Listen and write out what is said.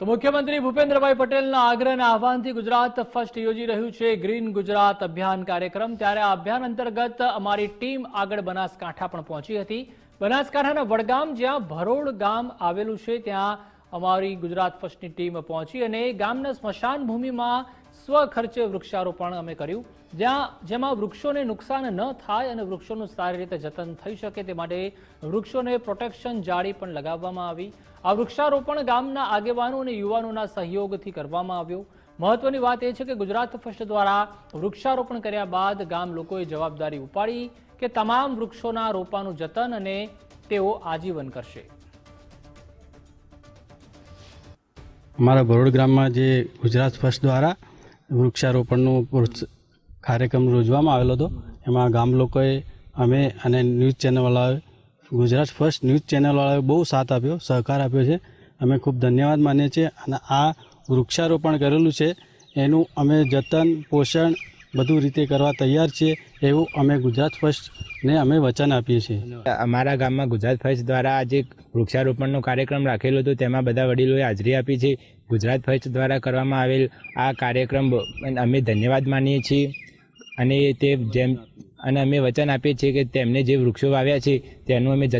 તો મુખ્યમંત્રી ભૂપેન્દ્રભાઈ પટેલના આગ્રહના આહવાનથી ગુજરાત ફર્સ્ટ યોજી રહ્યું છે ગ્રીન ગુજરાત અભિયાન કાર્યક્રમ. ત્યારે આ અભિયાન અંતર્ગત અમારી ટીમ આગળ બનાસકાંઠા પણ પહોંચી હતી. બનાસકાંઠાના વડગામ જ્યાં ભરોડ ગામ આવેલું છે, ત્યાં અમારી ગુજરાત ફર્સ્ટની ટીમ પહોંચી અને ગામના સ્મશાન ભૂમિમાં સ્વખર્ચે વૃક્ષારોપણ અમે કર્યું. જ્યાં, જેમાં વૃક્ષોને નુકસાન ન થાય અને વૃક્ષોનું સારી રીતે જતન થઈ શકે તે માટે વૃક્ષોને પ્રોટેક્શન જાળી પણ લગાવવામાં આવી. આ વૃક્ષારોપણ ગામના આગેવાનો અને યુવાનોના સહયોગથી કરવામાં આવ્યો. મહત્વની વાત એ છે કે ગુજરાત ફર્સ્ટ દ્વારા વૃક્ષારોપણ કર્યા બાદ ગામ લોકોએ જવાબદારી ઉપાડી કે તમામ વૃક્ષોના રોપાનું જતન અને તેઓ આજીવન કરશે. અમારા ભરોડ ગ્રામમાં જે ગુજરાત ફર્સ્ટ દ્વારા વૃક્ષારોપણનો કાર્યક્રમ યોજવામાં આવેલો હતો, એમાં ગામ લોકોએ અમે અને ન્યૂઝ ચેનલવાળાએ, ગુજરાત ફર્સ્ટ ન્યૂઝ ચેનલવાળાએ બહુ સાથ આપ્યો, સહકાર આપ્યો છે. અમે ખૂબ ધન્યવાદ માનીએ છીએ અને આ વૃક્ષારોપણ કરેલું છે, એનું અમે જતન, પોષણ બધું રીતે કરવા તૈયાર છીએ એવું અમે ગુજરાત ફર્સ્ટને અમે વચન આપીએ છીએ. અમારા ગામમાં ગુજરાત ફર્સ્ટ દ્વારા આજે વૃક્ષારોપણનો કાર્યક્રમ રાખેલો હતો. તેમાં બધા વડીલોએ હાજરી આપી છે. ગુજરાત ફર્સ્ટ દ્વારા કરવામાં આવેલ આ કાર્યક્રમ અમે ધન્યવાદ માનીએ છીએ. અને તે જેમ, અને અમે વચન આપીએ છીએ કે તેમને જે વૃક્ષો વાવ્યા છે, તેનું અમે